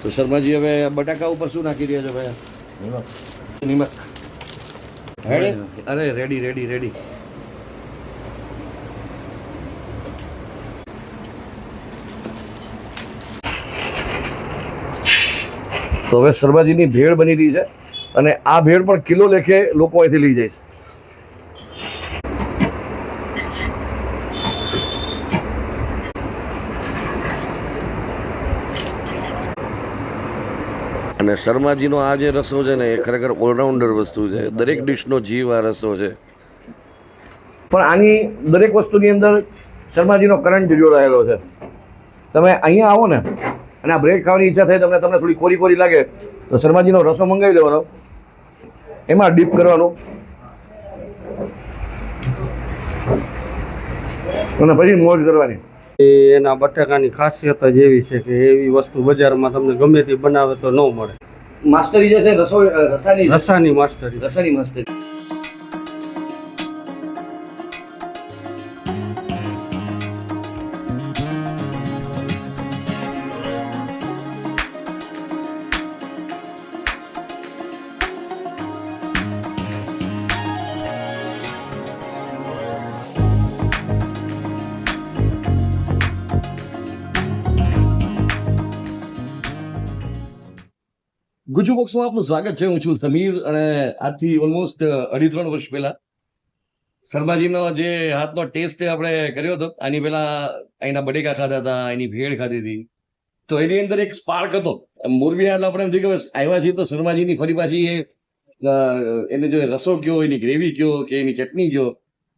તો શર્માજી હવે બટાકા ઉપર શું નાખી રહ્યા છો ભાઈ? નિમક. અરે રેડી રેડી રેડી તો હવે શર્માજીની ભેળ બની રહી છે અને આ ભેળ પણ કિલો લેખે લોકો અહીંથી લઈ જાય છે. અને શર્માજીનો આ જે રસો છે ને, એ ખરેખર ઓલરાઉન્ડર વસ્તુ છે. દરેક ડિશનો જીવ આ રસો છે. પણ આની દરેક વસ્તુની અંદર શર્માજીનો કરંટ જો રહેલો છે. તમે અહીંયા આવો ને, અને આ બ્રેડ ખાવાની ઈચ્છા થાય તમને તમને થોડી કોરી કોરી લાગે, તો શર્માજીનો રસો મંગાવી લેવાનો. એમાં ડીપ કરવાનું. અને પછી મોજ કરવાની. એના બટાકાની ખાસિયત જ એવી છે કે એવી વસ્તુ બજારમાં તમને ગમે તે બનાવે તો ન મળે. માસ્ટરી જે છે રસોઈ રસાની રસાની માસ્ટરી રસાની માસ્ટરી. ગુજુ બોક્સમાં આપનું સ્વાગત છે. હું છું સમીર અને આજથી ઓલમોસ્ટ અઢી ત્રણ વર્ષ પહેલા શર્માજીનો જે હાથનો ટેસ્ટ આપણે કર્યો હતો, આની પહેલા અહીંના બટેકા ખાધા હતા, એની ભેળ ખાધી હતી. તો એની અંદર એક સ્પાર્ક હતો. મોરબી એટલે આપણે એમ થયું કે આવ્યા છીએ તો શર્માજીની ફરી પાછી એ એને જો રસો કયો, એની ગ્રેવી કયો કે એની ચટણી કયો,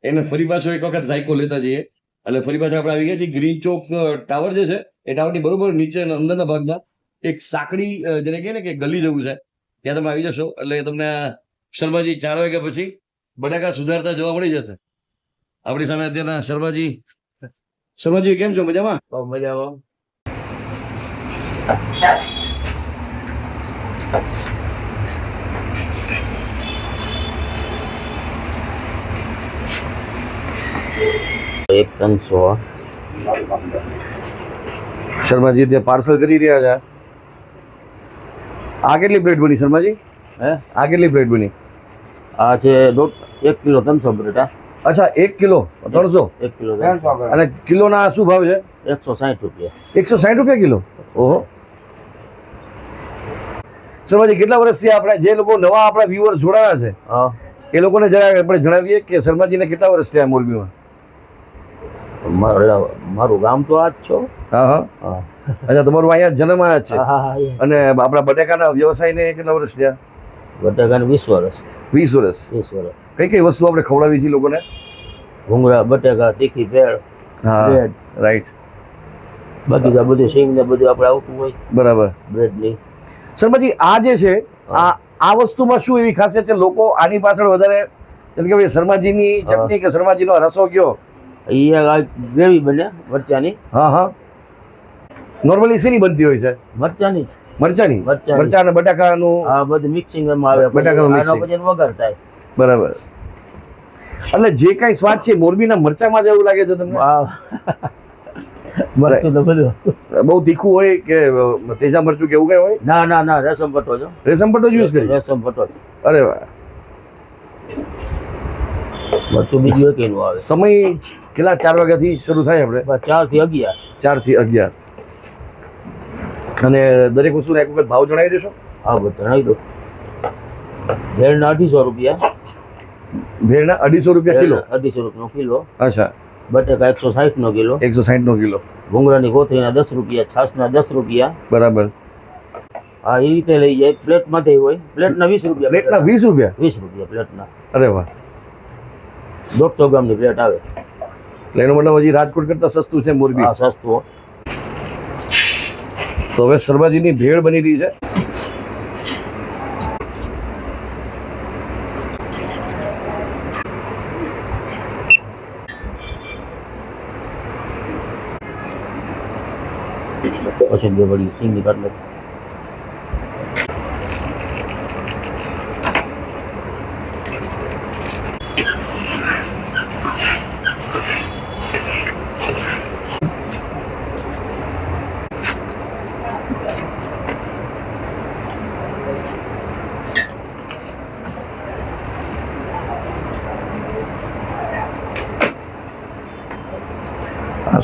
એને ફરી પાછો એક વખત ઝાયકો લેતા જઈએ. એટલે ફરી પાછો આપણે આવી ગયા છીએ. ગ્રીન ચોક ટાવર જે છે, એ ટાવરની બરોબર નીચે અંદરના ભાગમાં એક સાંકડી જેને કહે ને કે ગલી જેવું છે. ત્યાં તમે આવી જશો એટલે તમને શર્માજી ચાર વાગ્યા પછી બટાકા સુધારતા જોવા મળી જશે. આપણી સામે અત્યારના શર્માજી. શર્માજી કેમ છો? મજામાં? મજામાં. એક ત્રણસો શર્માજી ત્યાં પાર્સલ કરી રહ્યા છે. આ કેટલી પ્લેટ બની શર્માજી? હે? આ કેટલી પ્લેટ બની? આ છે દોઢ એક કિલો ત્રણસો બટેટા અચ્છા એક કિલો? ત્રણસો? એક કિલો અને કિલોના શું ભાવ છે? એકસો સાઠ રૂપિયા. એકસો સાઠ રૂપિયા કિલો? ઓહો. શર્માજી કેટલા વર્ષથી આપણે જે લોકો નવા આપણા વ્યુઅર જોડાયા છે હા. એ લોકોને જરા આપણે જણાવીએ કે શર્માજીને કેટલા વર્ષ થયા મોરબીમાં? મારા- મારું ગામ તો આ જ છો. હા હા. હા. અચ્છા તમારું અહીંયા જન્મ આયા છે. અને આપણા બટાકાના વ્યવસાયને કેટલા વર્ષ થયા? બટાકાને વીસ વર્ષ. વીસ વર્ષ. વીસ વર્ષ. કઈ કઈ વસ્તુ આપણે ખવડાવી છીએ લોકોને? ભૂંગળા બટાકા તીખી ભેળ હા રાઈટ બાકી તો બધું સિંગ ને બધું આપણે આવતું હોય. બરાબર. બ્રેડની શર્માજી આ જે છે આ આ વસ્તુમાં શું એવી ખાસિયત છે? લોકો આની પાછળ વધારે જેમ કે ભાઈ શર્માજીની ચટણી કે શર્માજીનો રસો કયો? અહીંયા ગ્રેવી બને મરચાની. હા હા. નોર્મલી શેની બનતી હોય છે? મરચાની મરચાની. મરચા અને બટાકાનું? આ બધું મિક્સિંગ એમાં આવે. બટાકાનું મિક્સિંગ. પછી વઘાર થાય બરાબર. એટલે જે કાંઈ સ્વાદ છે મોરબીના મરચામાં જ એવું લાગે છે તમને? મરચું તો બધું. બહુ તીખું હોય કે તેજા મરચું કે એવું કઈ હોય? ના ના ના રેશમ પટો છો રેશમ પટ્ટો યુઝ કરી રેશમ પટો અરે વાહ. મરચું બીજું એક આવે. સમય કેટલા? ચાર વાગ્યાથી શરૂ થાય આપણે? ચારથી અગિયાર. ચારથી અગિયાર. અને દરેક વસ્તુનો એક વખત ભાવ જણાવી દેશો? હા જણાવી દો. ભેળના અઢીસો રૂપિયા. ભેળના અઢીસો રૂપિયા કિલો? અઢીસો રૂપિયાનો કિલો. અચ્છા. બટેકા એકસો સાઠ નો કિલો. એકસો સાહીઠ નો કિલો. ભૂંગળાની કોથળીના દસ રૂપિયા છાસના દસ રૂપિયા. બરાબર. હા એ રીતે લઈ જાય. પ્લેટમાંથી હોય. પ્લેટના વીસ રૂપિયા પ્લેટના વીસ રૂપિયા? વીસ રૂપિયા પ્લેટના. અરે વાહ. દોઢસો ગ્રામની પ્લેટ આવે. એટલે એનો મતલબ હજી રાજકોટ કરતા સસ્તું છે મોરબી. સસ્તું. તો હવે શર્માજીની ભેળ બની રહી છે. પછી બે વળી સિંગની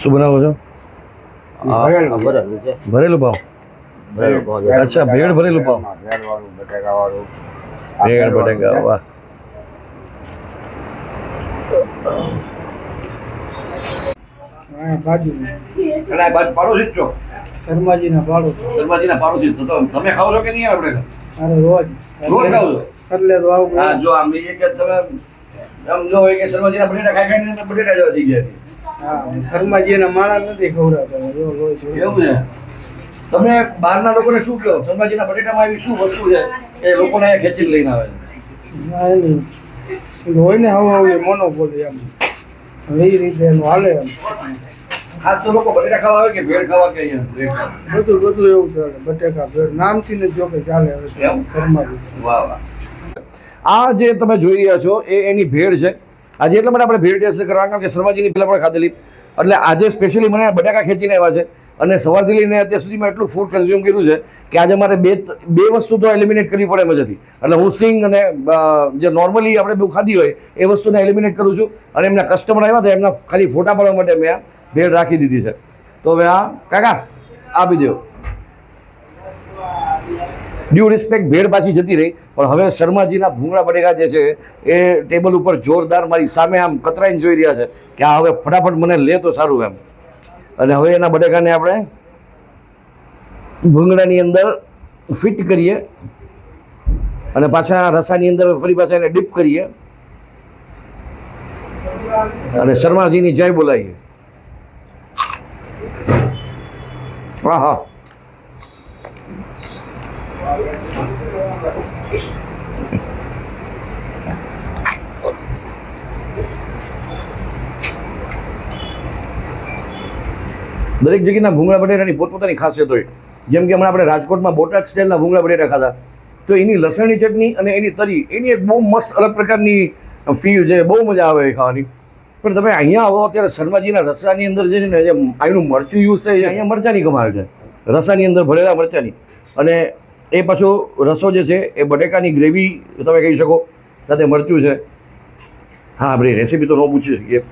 શું બનાવો છો? ભરેલું પાવ. અચ્છા ભેળ ભરેલું પાવ? ભેળવાળું, ભેળ બટેકા વાહ. હા બાજુ અને આ બાજુ પાડોશી છો શર્માજીના ભાડું શર્માજીના પાડોશી જ છો. તો તમે ખાવ છો કે નહીં આપણે? રોજ. રોજ ખાવ છો? એટલે તો આવું હા જો આમ એ કે તમે આમ જો એ કે શર્માજીના બટેટા ખાઈ ખાઈને બટેટા જેવા થઈ ગયા છે. હા શર્માજીના માળા નથી ખવડાવતા તમે બહારના લોકોને શું કહો? શર્માજીના બટેટામાં એવી શું વસ્તુ છે એ લોકોને અહીંયા ખેંચીને લઈને આવે ના હોય ને હવે હવે મોનોપોલી એમ. એ રીતે એનું હાલે એમ. ખાસ તો લોકો બટેટા ખાવા આવે કે ભેળ ખાવા કે અહીંયા બધું બધું એવું ચાલે. બટેકા ભેળ નામથી ને જો કે ચાલે હવે? શર્માજી વાહ વાહ. આ જે તમે જોઈ રહ્યા છો એ એની ભેળ છે. આજે એટલા માટે આપણે ભેળ ટેસ્ટ કરવા કારણ કે શર્માજીની પહેલાં પણ ખાધેલી. એટલે આજે સ્પેશિયલી મને બટાકા ખેંચીને આવ્યા છે. અને સવારથી લઈને અત્યાર સુધી મેં એટલું ફૂડ કન્ઝ્યુમ કર્યું છે કે આજે મારે બે બે વસ્તુ તો એલિમિનેટ કરવી પડે હતી. એટલે હું સિંગ અને જે નોર્મલી આપણે બહુ ખાધી હોય, એ વસ્તુને એલિમિનેટ કરું છું. અને એમના કસ્ટમર આવ્યા હતા એમના ખાલી ફોટા પાડવા માટે મેં આ ભેળ રાખી દીધી છે. તો હવે આ, કાકા આપી દો ડ્યુ રિસ્પેક્ટ ભેળ પાછી જતી રહી. પણ હવે શર્માજીના ભૂંગળા બટેકા જે છે, એ ટેબલ ઉપર જોરદાર મારી સામે આમ કતરાઈને જોઈ રહ્યા છે કે આ હવે ફટાફટ મને લે તો સારું એમ. અને હવે એના બટેકાને આપણે ભૂંગળાની અંદર ફિટ કરીએ. અને પાછા રસાની અંદર ફરી પાછા એને ડીપ કરીએ. અને શર્માજીની જય બોલાવીએ. હા હા દરેક જગ્યાના ભૂંગળા બટેટાની પોતપોતાની ખાસિયત હોય. જેમ કે હમણાં આપણે રાજકોટમાં બોટાદ સ્ટાઇલના ભૂંગળા બટેટા ખાધા. તો એની લસણની ચટણી અને એની તરી, એની એક બહુ મસ્ત અલગ પ્રકારની ફીલ છે, બહુ મજા આવે ખાવાની. પણ તમે અહીંયા આવો, અત્યારે શર્માજીના રસાની અંદર જે છે ને, જે મરચું યુઝ થાય છે, અહીંયા મરચાંની કમાલ છે. રસાની અંદર ભરેલા મરચાંની. અને એ પાછો રસો જે છે એ બટેકાની ગ્રેવી તમે કહી શકો સાથે મરચું છે. હા આપણે રેસીપી તો ન પૂછી શકીએ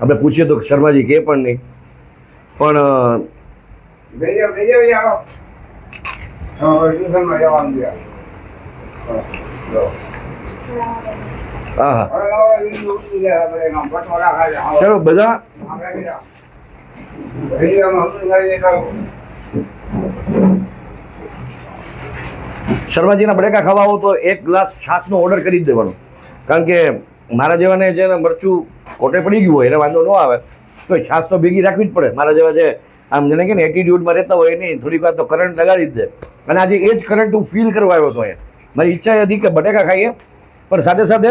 આપણે પૂછીએ તો શર્માજી કે પણ નહીં. પણ હા. હા, જો. બધા. હા હવે શર્માજીના બટેકા ખાવા હોય તો એક ગ્લાસ છાશનો ઓર્ડર કરી જ દેવાનો. કારણ કે મારા જેવાને ને મરચું કોટે પડી ગયું હોય, એને વાંધો ન આવે. તો છાશ તો ભેગી રાખવી જ પડે. મારા જેવા જે, આમ જેને કે ને એટીટ્યુડમાં રહેતા હોય નહીં થોડીક વાર તો કરંટ લગાડી જ દે. અને આજે એ જ કરંટ હું ફીલ કરવા આવ્યો હતો અહીંયા. મારી ઈચ્છા હતી કે બટેકા ખાઈએ. પણ સાથે સાથે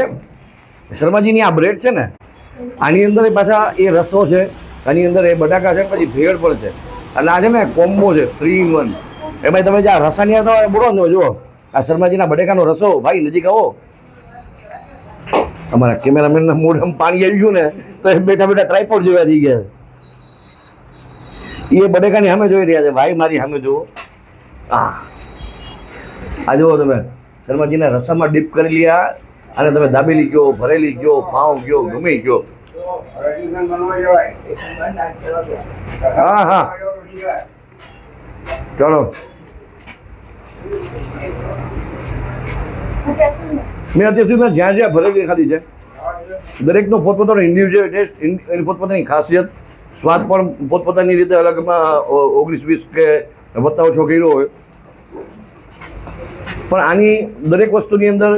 શર્માજીની આ બ્રેડ છે ને, આની અંદર પાછા એ રસો છે, આની અંદર એ બટાકા છે, પછી ભેળ પણ છે. એટલે આ છે ને કોમ્બો છે થ્રી ઇન વન એમાં તમે જ્યાં રસાની અંદર બોલો ને જુઓ. આ શર્માજીના બટેકાનો રસો, ભાઈ, નજીક આવો. અમારા કેમેરામેનના મોઢામાં પાણી આવી ગયું ને, તો એ બેઠા બેઠા ટ્રાયપોડ જેવા થઈ ગયા. એ બટેકાની સામે જોઈ રહ્યા છે. ભાઈ, મારી સામે જુઓ. આ. આ જુઓ તમે, શર્માજીના રસામાં ડીપ કરી લીધા અને તમે દાબેલી ગયો, ભરેલી ગયો પાઉં ગયો, ગમે જવાય. હા હા. ચલો. મેં અત્યાર સુધીમાં જ્યાં જ્યાં ભરેલી ખાધી છે. દરેકનો પોતપોતાનો ઇન્ડિવિજ્યુઅલ ટેસ્ટ એની પોતપોતાની ખાસિયત. સ્વાદ પણ પોતપોતાની રીતે અલગમાં ઓગણીસ વીસ કે વત્તા ઓછો કર્યો હોય. પણ આની દરેક વસ્તુની અંદર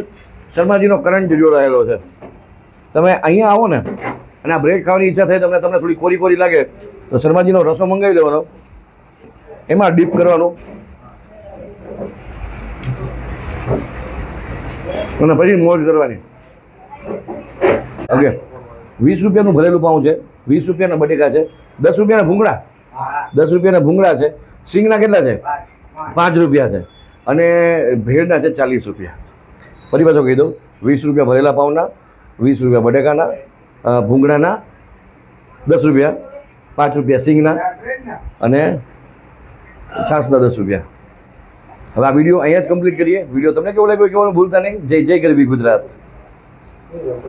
શર્માજીનો કરંટ જોડાયેલો છે. તમે અહીંયા આવો ને, અને આ બ્રેડ ખાવાની ઈચ્છા થાય, તમને તમને થોડી કોરી કોરી લાગે, તો શર્માજીનો રસો મંગાવી લેવાનો. એમાં ડીપ કરવાનું. અને પછી મોજ કરવાની. ઓકે. વીસ રૂપિયાનું ભરેલું પાઉં છે. વીસ રૂપિયાના બટેકા છે. દસ રૂપિયાના ભૂંગળા. દસ રૂપિયાના ભૂંગળા છે. સિંગના કેટલા છે? પાંચ રૂપિયા છે. અને ભેળના છે ચાલીસ રૂપિયા. ફરી પાછો કહી દઉં. વીસ રૂપિયા ભરેલા પાઉંના, વીસ રૂપિયા બટેકાના ભૂંગળાના, દસ રૂપિયા, પાંચ રૂપિયા સિંગના અને છાસના દસ રૂપિયા. હવે આ વીડિયો અહીંયા જ કમ્પ્લીટ કરીએ. વીડિયો તમને કેવો લાગ્યો કેવાનું ભૂલતા નહીં. જય જય ગરબી ગુજરાત.